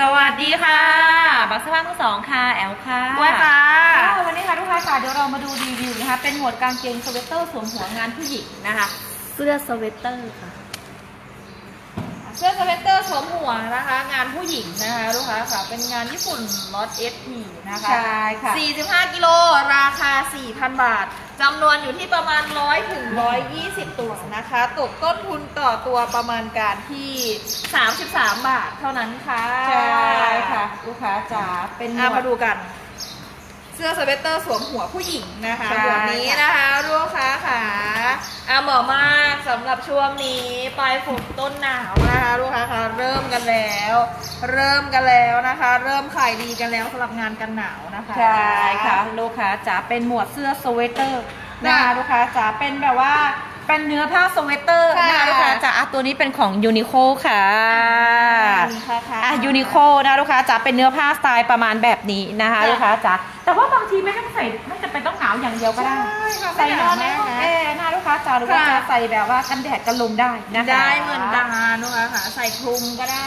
สวัสดีค่ะ บักสภาพทั้งสองค่ะ แอลค่ะด้วยค่ะค่ะวันนี้ค่ะทุกท่านค่ะเดี๋ยวเรามาดูรีวิวนะคะ เป็นหมวดกางเกงสเวตเตอร์สวมหัวงานผู้หญิงนะคะเสื้อสเวตเตอร์ค่ะ เสื้อสเวตเตอร์สวมหัวนะคะ งานผู้หญิงนะคะลูกค้าค่ะ เป็นงานญี่ปุ่นล็อตเอสพีนะคะ ใช่ค่ะ 45 กิโล ราคา 4,000 บาท จำนวนอยู่ที่ประมาณ 100ถึง120 ตัวนะคะ ตกต้นทุนต่อตัวประมาณการที่ 33 บาทเท่านั้นค่ะ ใช่ค่ะ ลูกค้าจ๋าเป็นหมอะวมาดดูกัน เสื้อสเวตเตอร์สวมหัวผู้หญิงนะคะใช่ หัวนี้นะคะลูกค้าค่ะอะเหมาะมากสำหรับช่วงนี้ปลายฝนต้นหนาวนะคะลูกค้าค่ะเริ่มกันแล้ว เริ่มกันแล้วนะคะ เริ่มขายดีกันแล้วสำหรับงานกันหนาวนะคะ ใช่ค่ะลูกค้าจ๋าเป็นหมวดเสื้อสเวตเตอร์นะคะค่ะลูกค้าจ๋าเป็นแบบว่า เป็นเนื้อผ้าสเวตเตอร์ค่ะนะคะลูกค้าจ๋าอะตัวนี้เป็นของยูนิโคค่ะมีค่ะค่ะ อะยูนิโคนะลูกค้าจ๋าเป็นเนื้อผ้าสไตล์ประมาณแบบนี้นะคะค่ะลูกค้าจ๋าแต่ว่าบางทีไม่ต้องใส่ไม่จำเป็นต้องหนาวอย่างเดียวก็ได้ ใช่ค่ะใส่นอนในไม่หนาวห้องมากนะแอร์นะลูกค้าจ๋าหรือว่าค่ะ จะใส่แบบว่ากันแดดกันลมได้นะคะ ได้เหมือนกันนะคะค่ะ ใส่คลุมก็ได้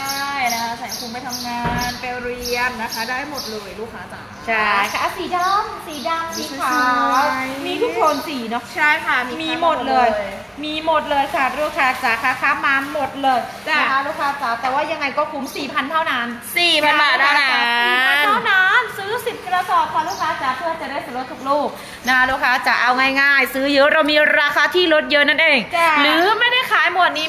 นะคะใส่คลุมไปทำงานไปเรียนนะคะ ได้หมดเลยลูกค้าจ๋า ใช่ค่ะสีดำสีดำสีขาวสวยๆ มีทุกโทนสีเนาะ ใช่ค่ะมีมีหมดเลย มีหมดเลยค่ะลูกค้าจ๋าค่ะค้ามาหมดเลยจ้ะ นะคะลูกค้าจ๋าแต่ว่ายังไงก็คุ้ม4,000เท่านั้นสี่พันบาทเท่านั้น4,000เท่านั้นซื้อ 10 กระสอบค่ะลูกค้าจ๋าเพื่อจะได้ส่วนลดทุกลูก นะคะลูกค้าจ๋าเอาง่ายๆ ซื้อเยอะเรามีราคาที่ลดเยอะนั่นเอง จ้ะ หรือไม่ได้ขายหมวดนี้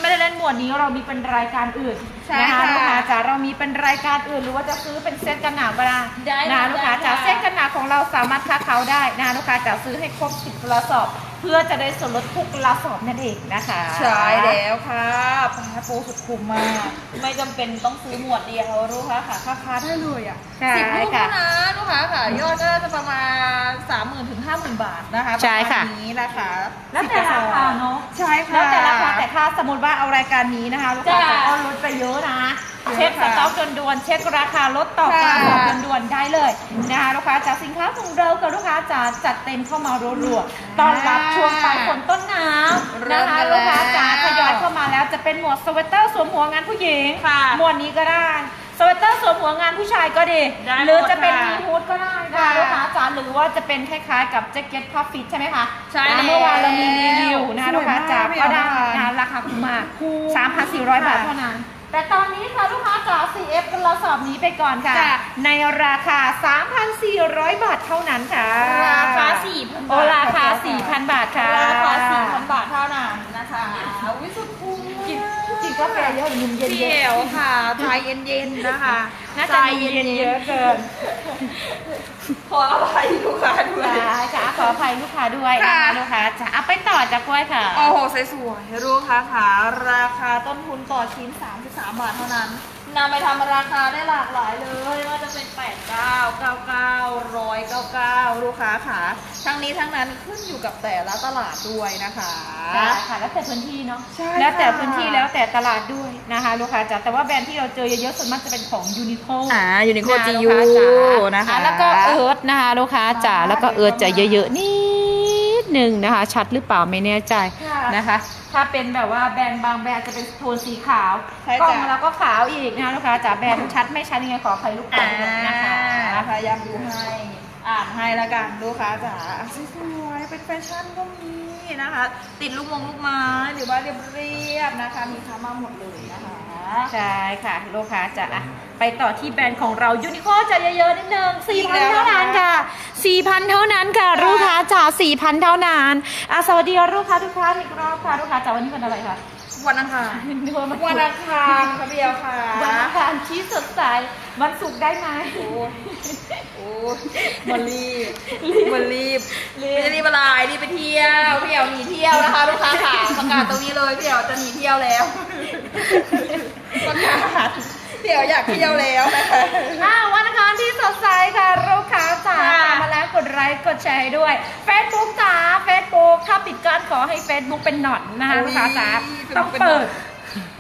ไม่ได้เล่นหมวดนี้เรามีเป็นรายการอื่นใช่นะคะค่ะลูกค้าจ๋าเรามีเป็นรายการอื่น หรือว่าจะซื้อเป็นเซตกันหนาวก็ได้ได้นะค่ะลูกค้าจ๋าได้ค่ะ เซตกันหนาวของเราสามารถค้าเขาได้นะคะลูกค้าจ๋าซื้อให้ครบ10กระสอบ เพื่อจะได้ส่วนลดทุกกระสอบนั่นเองนะคะใช่แล้วค่ะปลาปูสุดคุ้มมาก ไม่จำเป็นต้องซื้อหมวดเดียวลูกค้าค่ะค่าค้าได้เลยอะใช่สิบลูกค่ะเท่านั้นลูกค้าค่ะ ยอดก็จะประมาณสามหมื่นถึงห้าหมื่นบาทนะคะใช่ค่ะประมาณนี้นะคะแล้วแต่ราคาเนาะใช่ค่ะแล้วแต่ราคาแต่ถ้าสมมติว่าเอารายการนี้นะคะลูกค้าจ้ะจะก็ลดไปเยอะนะเยอะเช็คสค่ะต็อกด่วนๆเช็คราคาลดต่อกระค่ะสอบด่วนๆได้เลยนะคะลูกค้าจากสินค้าของเรากับลูกค้าจะจัดเต็มเข้ามารัวๆต้อนรับช่วงปลายฝนต้นหนาวเริ่นะมคะกันลูกค้าแล้วจ๋าทยอยเข้ามาแล้วจะเป็นหมวดสเวตเตอร์สวมหัวงานผู้หญิงค่ะหมวดนี้ก็ได้สเวตเตอร์สวมหัวงานผู้ชายก็ดีได้หรือหมดจะเป็นค่ะมีฮูดก็ได้นะค่ะลูกค้าจ๋าหรือว่าจะเป็นคล้ายๆกับแจ็คเก็ตพัฟฟิตใช่ไหมคะใช่นะเมื่อวานเรามีรีวิวนะสวยลูกค้าจ๋ามากก็ได้พี่นะอาราคาคุ้มมากคุ้ม3,400 บาทเท่านั้น แต่ตอนนี้ค่ะลูกค้าจ๋า 4F กันเราสอบนี้ไปก่อนค่ะ จ้ะ ในราคา 3,400 บาทเท่านั้นค่ะราคา4,000โอ้บาทราคาค่ะ4,000 บาทค่ะราคาสี่พันบาทเท่านั้นนะคะวิสุดคุ้มกินกินกาแฟเยอะหนุ่มเย็นเที่ยวค่ะ ใจเย็นๆนะคะๆน่าจะเย็นๆเยอะเกิน ขออภัยลูกค้าด้วย จ้าจ๋าขออภัยลูกค้าด้วยนะค่ะ คะลูกค้าจ๋าเอาไปต่อจากกล้วยค่ะ โอ้โหสวยๆลูกค้าค่ะราคาต้นทุนต่อชิ้น 33 บาทเท่านั้น นำไปทำราคาได้หลากหลายเลยไม่ว่าจะเป็น 8 9 9 9 199 ลูกค้าค่ะ ทั้งนี้ทั้งนั้นขึ้นอยู่กับแต่ละตลาดด้วยนะคะ ได้ค่ะแล้วแต่พื้นที่เนาะใช่แล้วแต่ค่ะพื้นที่แล้วแต่ตลาดด้วยนะคะลูกค้าจ๋าแต่ว่าแบรนด์ที่เราเจอเยอะๆส่วนมากจะเป็นของยูนิโคอ่ายูนิโคนะจีลูยูกค้าจ๋านะคะอ่แล้วก็เอิร์ธนะคะลูกค้าจ๋าแล้วก็เอิร์ธจะเยอะๆนิดหนึ่งนะคะ ชัดหรือเปล่าไม่แน่ใจค่ะนะคะ ถ้าเป็นแบบว่าแบรนด์บางแบรนด์จะเป็นโทนสีขาวใช่กล้องจ้ะแล้วก็ขาวอีกนะคะลูกค้าจ๋าแบรนด์ชัดไม่ชัดยังไงขออภัยลูกค้าอ่าด้วยนะคะ พยายามดูให้ อ่านให้ละกัน ลูกค้าจ๋าสวยๆเป็นแฟชั่นก็มี นะคะ ติดลูกมงลูกไม้หรือว่าเรียบๆนะคะ มีค้ามาหมดเลยนะคะใช่ค่ะ ลูกค้าจ๋าอะไปต่อที่แบรนด์ของเรายูนิโคจะเยอะๆนิดนึงอีกแล้ว4,000เท่านั้นค่ะ4,000เท่านั้นค่ะค่ะลูกค้าจ๋า4,000เท่านั้นอะสวัสดีลูกค้าทุกท่านอีกรอบค่ะลูกค้าจ๋าวันนี้วันอะไรคะ วันอังคารนึกว่าวันอังคารค่ะเบียวค่ะวันอังคารที่สดใสวันศุกร์ได้ไหมโอ้ยโอ้ยมันรีบมันรีบไม่จะรีบอะไรรีบไปเที่ยวพี่เอ๋วหนีเที่ยวนะคะลูกค้าค่ะประกาศตรงนี้เลยพี่เอ๋วจะหนีเที่ยวแล้วประกาศพี่เอ๋วอยากเที่ยวแล้วนะคะอ้าววันอังคารที่สดใสค่ะลูกค้าจ๋าค่ะตามมาแล้วกดไลค์กดแชร์ให้ด้วย Facebook จ๋า Facebook ถ้าปิดการขอให้ Facebook เป็นหนอนนะคะลูกค้าจ๋าต้องเปิด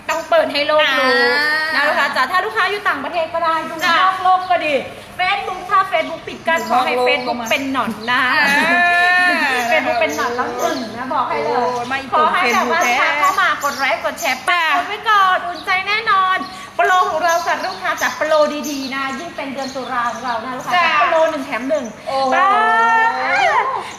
ต้องเปิดให้โลกรู้อ่านนะลูกค้าจ๋าถ้าลูกค้าอยู่ต่างประเทศก็ได้ดูจ้ะนอกโลกก็ดีเฟซบุ๊กถ้าเฟซบุ๊กปิดการขอให้ ดูนอกโลกเฟซบุ๊กก็มาเป็นหนอนนะอ่าเฟซบุ๊กเป็นหนอนแล้วหนึ่งนะบอกให้เลยโอ้ไม่ขอให้แบบว่า Facebook ลูกค้าแท้เข้ามากดไลค์กดแชร์ปัจ้ะกดไว้ก่อนอุ่นใจแน่นอนโปรของเราจัดลูกค้าจัดโปรดีๆนะ ยิ่งเป็นเดือนตุลาของเรานะลูกค้าจ้ะจัดโปรหนึ่งแถมหนึ่งโอ้โหบ้าหนึ่งแถ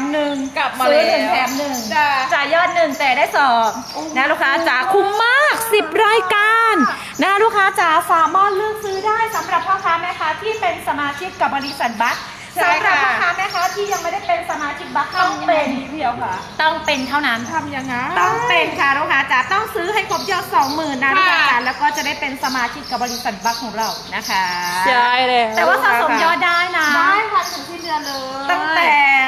มหนึ่งกลับมาซื้อหแล้วนึ่งแถมหนึ่งจ้ะจ่ายยอดหนึ่งแต่ได้สองนะลูกค้าจ๋าคุ้มมาก10รายการนะลูกค้าจ๋าสามารถเลือกซื้อได้สำหรับพ่อค้าแม่ค้าที่เป็นสมาชิกกับบริษัทบัคใช่สำหรับค่ะ พ่อค้าแม่ค้าที่ยังไม่ได้เป็นสมาชิกบัคต้องเป็นเพียวค่ะต้องเป็นเท่านั้น ทำยังไง ต้องเป็นค่ะลูกค้าจ๋าต้องซื้อให้ครบยอดสองหมื่นนะลูกค้าค่ะจ๋าแล้วก็จะได้เป็นสมาชิกกับบริษัทบัคของเรานะคะ ใช่เลยแต่ว่าสะสมยอดได้นะ ได้ค่ะถึงสิ้นเดือนเลยตั้งแต่อ่า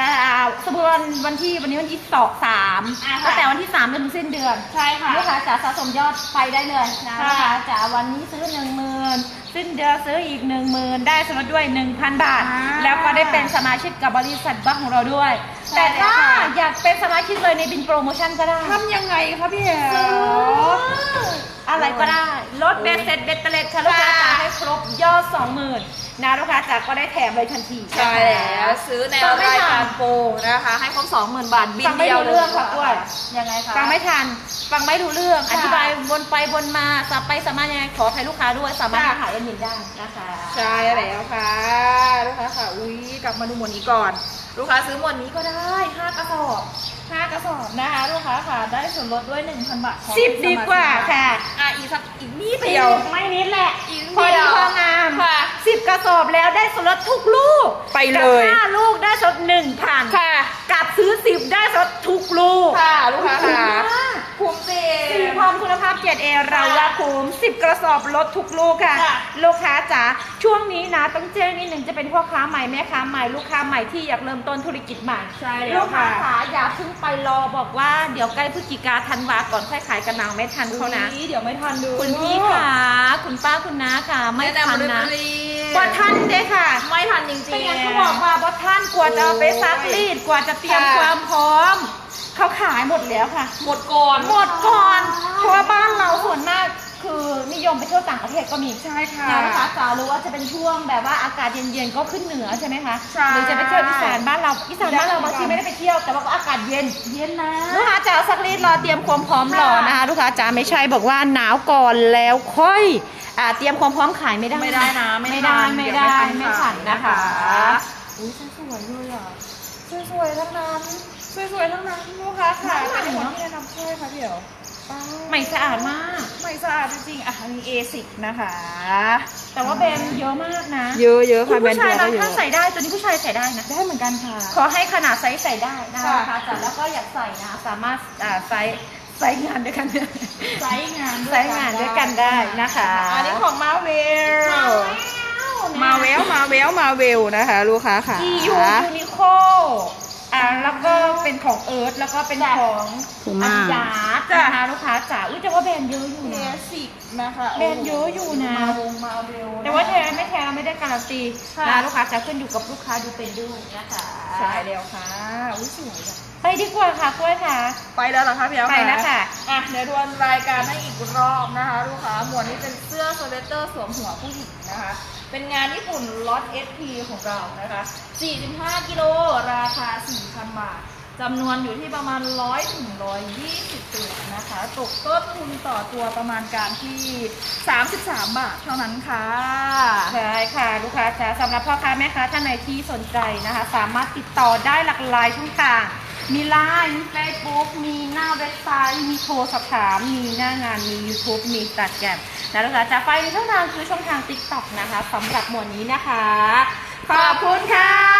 สมมติวันวันที่วันนี้วันที่สองสามอ่าค่ะ ตั้งแต่วันที่สามจนถึงสิ้นเดือนใช่ค่ะ ลูกค้าจ๋าสะสมยอดไปได้เลยนะค่ะ ลูกค้าจ๋าวันนี้ซื้อหนึ่งหมื่นสิ้นเดือนซื้ออีกหนึ่งหมื่นได้ส่วนลดด้วยหนึ่งพันบาท อ่าแล้วก็ได้เป็นสมาชิกกับบริษัทบัคของเราด้วย ใช่แต่ถ้าค่ะ อยากเป็นสมาชิกเลยในบินโปรโมชั่นก็ได้ ทำยังไงคะพี่แอซื้อลอะไรก็ได้ ลดเบสเซ็ตเบสเตเลตค่ะลูกค้าจ๋าให้ครบยอดสองหมื่นนะลูกค้าจ๋าก็ได้แถมเลยทันทีใช่แล้วซื้อในฟังไม่รายทักานรโปรนะคะ ให้ครบสองหมื่นบาทบินฟังไม่เดียวรู้เรื่องค่ะกล้วยยังไงคะฟังไม่ทันฟังไม่รู้เรื่องค่ะอธิบายวนไปวนมาสับไปสับมายังไงขออภัยลูกค้าด้วยสามารถค่ะหาแอดมินได้นะคะใช่แล้วค่ะลูกค้าค่ะอุ้ยกลับมาดูหมวดนี้ก่อน ลูกค้าซื้อหมวดนี้ก็ได้ห้ากระสอบ ห้ากระสอบนะคะลูกค้าค่ะ ได้ส่วนลดด้วย1,000บาทของสิบเป็นสดีมาชิกว่าค่ะ อะอีกสักอีกนิดเดียว ไม่นิดแหละ อีกนิดพอเดีดียวพองามค่ะ สิบกระสอบแล้วได้ส่วนลดทุกลูกไปเลย กับห้าลูกได้ส่วนลดหนึ่งพันค่ะ กับซื้อสิบได้ส่วนลดทุกลูก ค่ะ ลูกค้าค่ะ มาก คุ้มจริสีงพร้อมคุณภาพเกียรติเอเราว่าคุ้มสิบกระสอบลดทุกลูกค่ะ ค่ะ ลูกค้าจ๋าช่วงนี้นะต้องแจ้งนิดหนึ่งจะเป็นพ่อค้าใหม่แม่ค้าใหม่ลูกค้าใหม่ที่อยากเริ่มต้นธุรกิจใหม่ ใช่แล้วลูกค้าค่ะ จ๋าอย่าเพิ่งไปรอบอกว่าเดี๋ยวใกล้พฤศจิกาธันวาก่อนค่อยขายกันนางไม่ทันเขานะอุ๊ยเดี๋ยวไม่ทันดูคุณพี่ค่ะ คุณป้าคุณน้าค่ะ ไม่ทันนะรีบว่าทันเด้ค่ะ ไม่ทันจริงๆ เป็นไงเขาบอกว่าว่าท่านกว่าจะเอาไปซักรีดกว่าจะเตรียมค่ะ ความพร้อม เขาขายหมดแล้วค่ะ หมดก่อนหมดก่อน เพราะว่าบ้านเราส่วนมากคือนิยมไปเที่ยวต่างประเทศก็มีใช่ค่ะ นะคะจ๋าหรือว่าจะเป็นช่วงแบบว่าอากาศเย็นๆก็ขึ้นเหนือใช่ไหมคะใช่หรือจะไปเที่ยวอีสานบ้านเราอีสานบ้านเราได้บางทีไม่ได้ไปเที่ยวแต่ว่าก็อากาศเย็นเย็นนะลูกค้าจ๋าซักรีดรอเตรียมความพร้อมรอค่ะนะคะลูกค้าจ๋าไม่ใช่บอกว่าหนาวก่อนแล้วค่อยอ่าเตรียมความพร้อมขายไม่ได้ไม่ได้นะไม่ได้ทันไม่เยวได้ทัไม่ทันนะคะอุ้ยสวยๆเลยอะสวยๆทั้งนั้น สวยๆทั้งนั้นลูกค้าค่ะน่ารักเป็นหมวดเนอะที่แนะนำใช่ค่ะพี่เอ๋ป้าใหม่สะอาดมากไม่สะอาดจริงๆอะอันนี้เอซิกนะคะ แต่ว่าแบรนด์เยอะมากนะ เยอะเยอะคุค่ะณแบรนผู้ด์ชายเดียวก็เยบางท่านอะใส่ได้ตัวนี้ผู้ชายใส่ได้นะ ได้เหมือนกันค่ะ ขอให้ขนาดไซส์ใส่ได้นะค่ะคะจ๋าแล้วก็อยากใส่นะ สามารถอ่าไซส์ไซส์งานด้วยกันไซส์งานไซส์งานด้วยกันได้นะคะ อันนี้ของมาเวลมามาเวลมาเวลมาเวลนะคะ ลูกค้าค่ะจียูยูนิโค อ่าแล้วก็เป็นของเอิร์ธแล้วก็เป็นของ Puma อาดิดาสนะคะลูกค้าจ๋าอุ้ยแต่ว่าแบรนด์เยอะอยู่เอนะซิกนะคะแบรนด์เยอะอยู่นะ มาวงมาเวลแต่ว่าแท้ไม่แท้ไม่ได้การันตีค่ะ นะลูกค้าจะขึ้นอยู่กับลูกค้าดูเป็นด้วยนะคะ ใช่แล้วค่ะอุ้ยสวยอะ ไปดีกว่าค่ะกล้วยค่ะ ไปแล้วเหรอคะพี่เอ๋ไปแล้วค่ะ อะเดี๋ยวดวนรายการให้อีกรอบนะคะลูกค้าหมวดนี้เป็นเสื้อสเวตเตอร์สวมหัวผู้หญิงนะคะ เป็นงานญี่ปุ่นล็อต SP ของเรานะคะ 45 กิโลราคา 4,000 บาทจำนวนอยู่ที่ประมาณ 100ถึง120 ตัวนะคะ ตกต้นทุนต่อตัวประมาณการที่ 33 บาทเท่านั้นค่ะ ใช่ค่ะ ลูกค้าจ๋าสำหรับพ่อค้าแม่ค้าท่านไหนที่สนใจนะคะ สามารถติดต่อได้หลากหลายช่องทาง มีไลน์มีเฟซบุ๊กมีหน้าเว็บไซต์มีโทรสอบถาม มีหน้างาน มี YouTube มีตัดแกมนะคะจะไปในช่องทางคือช่องทาง TikTok นะคะสำหรับหมวดนี้นะคะ ขอบคุณค่ะ